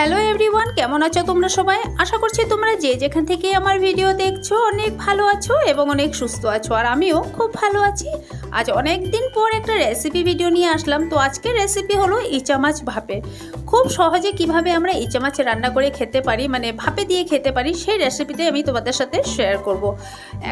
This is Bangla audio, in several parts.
হ্যালো এভরিওয়ান, কেমন আছো তোমরা সবাই? আশা করছি তোমরা যে যেখান থেকে আমার ভিডিও দেখছ অনেক ভালো আছো এবং অনেক সুস্থ আছো, আর আমিও খুব ভালো আছি। আজ অনেক দিন পর একটা রেসিপি ভিডিও নিয়ে আসলাম। তো আজকের রেসিপি হলো ইচা মাছ ভাপে। খুব সহজে কীভাবে আমরা ইচা মাছ রান্না করে খেতে পারি মানে ভাপে দিয়ে খেতে পারি, সেই রেসিপিটাই আমি তোমাদের সাথে শেয়ার করব।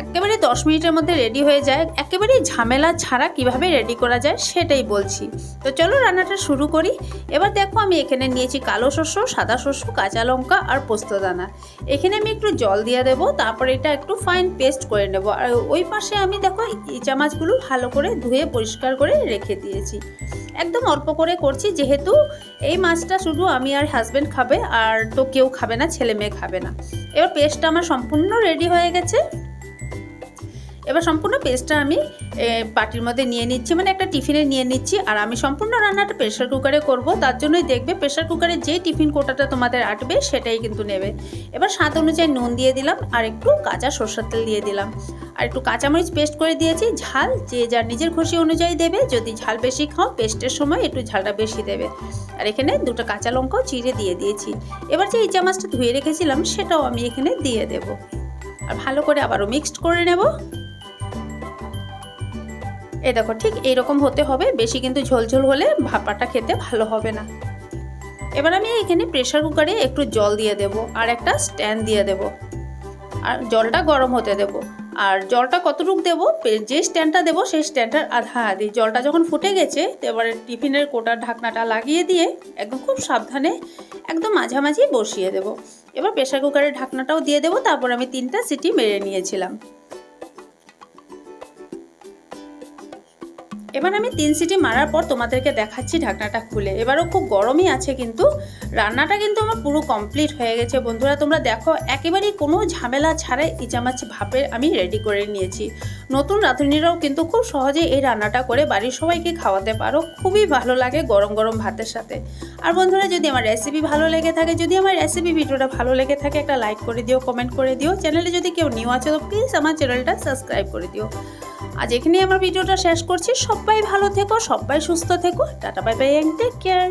একেবারে দশ মিনিটের মধ্যে রেডি হয়ে যায়। একেবারে ঝামেলা ছাড়া কীভাবে রেডি করা যায় সেটাই বলছি। তো চলো রান্নাটা শুরু করি। এবার দেখো আমি এখানে নিয়েছি কালো শস্য সাদা শস্য কাঁচা লঙ্কা আর পোস্তদানা এখানে আমি একটু জল দিয়ে দেবো, তারপর এটা একটু ফাইন পেস্ট করে নেব। আর ওই পাশে আমি দেখো ইচা মাছগুলো ভালো করে ধুয়ে পরিষ্কার করে রেখে দিয়েছি। একদম অল্প করে করছি, যেহেতু এই মাছটা শুধু আমি আর হাজব্যান্ড খাবে আর তো কেউ খাবে না, ছেলে মেয়ে খাবে না। এবার পেস্টটা আমার সম্পূর্ণ রেডি হয়ে গেছে। এবার সম্পূর্ণ পেস্টটা আমি বাটির মধ্যে নিয়ে নিচ্ছি মানে একটা টিফিনে নিয়ে নিচ্ছি, আর আমি সম্পূর্ণ রান্নাটা প্রেশার কুকারে করব। তার জন্যই দেখবে প্রেশার কুকারে যে টিফিন কোটাটা তোমাদের আটবে, সেটাই কিন্তু নেবে। এবার স্বাদ অনুযায়ী নুন দিয়ে দিলাম, আর একটু কাঁচা সরষের তেল দিয়ে দিলাম। আর একটু কাঁচামরিচ পেস্ট করে দিয়েছি, ঝাল যে যার নিজের খুশি অনুযায়ী দেবে, যদি ঝাল বেশি খাও পেস্টের সময় একটু ঝালটা বেশি দেবে। আর এখানে দুটো কাঁচা লঙ্কাও চিড়ে দিয়ে দিয়েছি। এবার যে ইচা মাছটা ধুয়ে রেখেছিলাম, সেটাও আমি এখানে দিয়ে দেব। আর ভালো করে আবারও মিক্সড করে নেব। এই দেখো, ঠিক এইরকম হতে হবে, বেশি কিন্তু ঝোলঝোল হলে ভাপাটা খেতে ভালো হবে না। এবার আমি এখানে প্রেশার কুকারে একটু জল দিয়ে দেব আর একটা স্ট্যান্ড দিয়ে দেব। আর জলটা গরম হতে দেব। আর জলটা কতটুকু দেবো? যে স্ট্যান্ডটা দেবো, সেই স্ট্যান্ডটার আধা আধি। জলটা যখন ফুটে গেছে এবারে টিফিনের কোটার ঢাকনাটা লাগিয়ে দিয়ে একদম খুব সাবধানে একদম মাঝামাঝি বসিয়ে দেব। এবার প্রেশার কুকারের ঢাকনাটাও দিয়ে দেবো, তারপর আমি তিনটা সিটি মেরে নিয়েছিলাম। এবার আমি তিন সিটি মারার পর তোমাদেরকে দেখাচ্ছি ঢাকনাটা খুলে। এবারও খুব গরমই আছে কিন্তু, রান্নাটা কিন্তু আমার পুরো কমপ্লিট হয়ে গেছে। বন্ধুরা, তোমরা দেখো, একেবারেই কোনো ঝামেলা ছাড়াই ইচামাচি ভাপের আমি রেডি করে নিয়েছি। নতুন রাঁধুনিরাও কিন্তু খুব সহজে এই রান্নাটা করে বাড়ির সবাইকে খাওয়াতে পারো। খুবই ভালো লাগে গরম গরম ভাতের সাথে। আর বন্ধুরা, যদি আমার রেসিপি ভালো লেগে থাকে, যদি আমার রেসিপি ভিডিওটা ভালো লেগে থাকে, একটা লাইক করে দিও কমেন্ট করে দিও। চ্যানেলে যদি কেউ নিউ আছে, তো প্লিজ আমার চ্যানেলটা সাবস্ক্রাইব করে দিও। আজ এখানেই আমার ভিডিওটা শেষ করছি। সবাই ভালো থেকো, সবাই সুস্থ থেকো। Tata bye bye take care